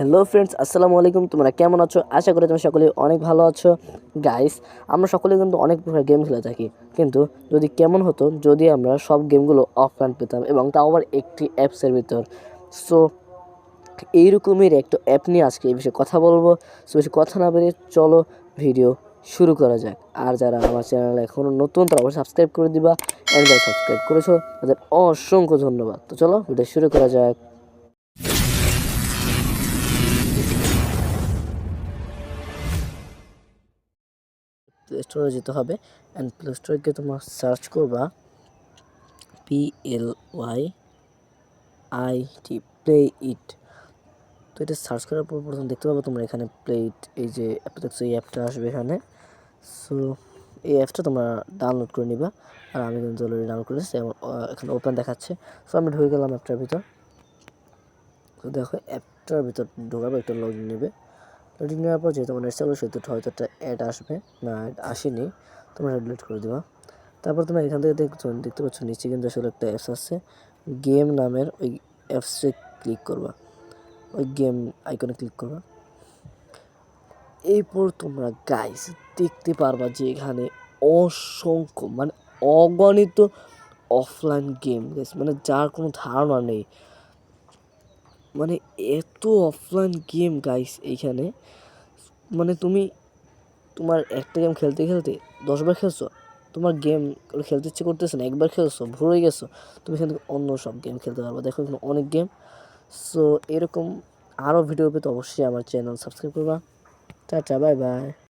Hello friends আসসালামু আলাইকুম। তোমরা কেমন আছো? আশা করি তোমরা সকলে অনেক ভালো আছো। গাইস আমরা সকলে কিন্তু অনেক প্রকার গেম খেলে থাকি। কিন্তু যদি কেমন হতো, যদি আমরা সব গেমগুলো অফলাইন পেতাম এবং তাও আবার একটি অ্যাপসের ভিতর। সো এইরকমের একটা অ্যাপ নিয়ে আজকে এই বিষয়ে কথা বলব। সো বেশি কথা না বেরিয়ে চলো ভিডিও শুরু করা যাক। আর যারা আমার চ্যানেল এখনও নতুন, তারা অবশ্যই সাবস্ক্রাইব করে দিবা। এবং যারা সাবস্ক্রাইব করেছ, তাদের অসংখ্য ধন্যবাদ। তো চলো ভিডিও শুরু করা যাক। প্লে স্টোরে যেতে হবে। অ্যান্ড প্লে স্টোরে গিয়ে তোমরা সার্চ করবা P L Y I T play it তো এটা সার্চ করার পর প্রথম দেখতে পাবো তোমরা এখানে প্লে ইট এই যে অ্যাপটা দেখছ, এই অ্যাপটা আসবে এখানে। সো এই অ্যাপটা তোমরা ডাউনলোড করে নিবা। আর আমি কিন্তু অলরেডি ডাউনলোড এবং এখানে ওপেন দেখাচ্ছে। সো আমি ঢুকে গেলাম অ্যাপটার ভিতর। তো দেখো অ্যাপটার ভিতর ঢোকাবো একটা লগ ইন নেবে। লোডিং নেওয়ার পর যেহেতু আমার চালু সেহেতু হয়তো একটা অ্যাড আসবে, না অ্যাড আসেনি, তোমরা ডিলিট করে দেবা। তারপর তোমরা এখান থেকে দেখছ, দেখতে পাচ্ছ নিচে কিন্তু আসলে একটা অ্যাপস আছে গেম নামের ওই অ্যাপসে ক্লিক করবা। ওই গেম আইকনে ক্লিক করবা। এরপর তোমরা গাইস দেখতে পারবা যে এখানে অসংখ্য মানে অগণিত অফলাইন গেম গাইস মানে যার কোনো ধারণা নেই। মানে এত অফলাইন গেম গাইস এইখানে। মানে তুমি তোমার একটা গেম খেলতে খেলতে দশবার খেলছো, তোমার গেম খেলতে ইচ্ছে করতেছে না, একবার খেলছো, ভুলে গেছো, তুমি এখান থেকে অন্য সব গেম খেলতে পারব। দেখো এখানে অনেক গেম সো এরকম আরও ভিডিও পেতে অবশ্যই আমার চ্যানেল সাবস্ক্রাইব করবা। Tata bye bye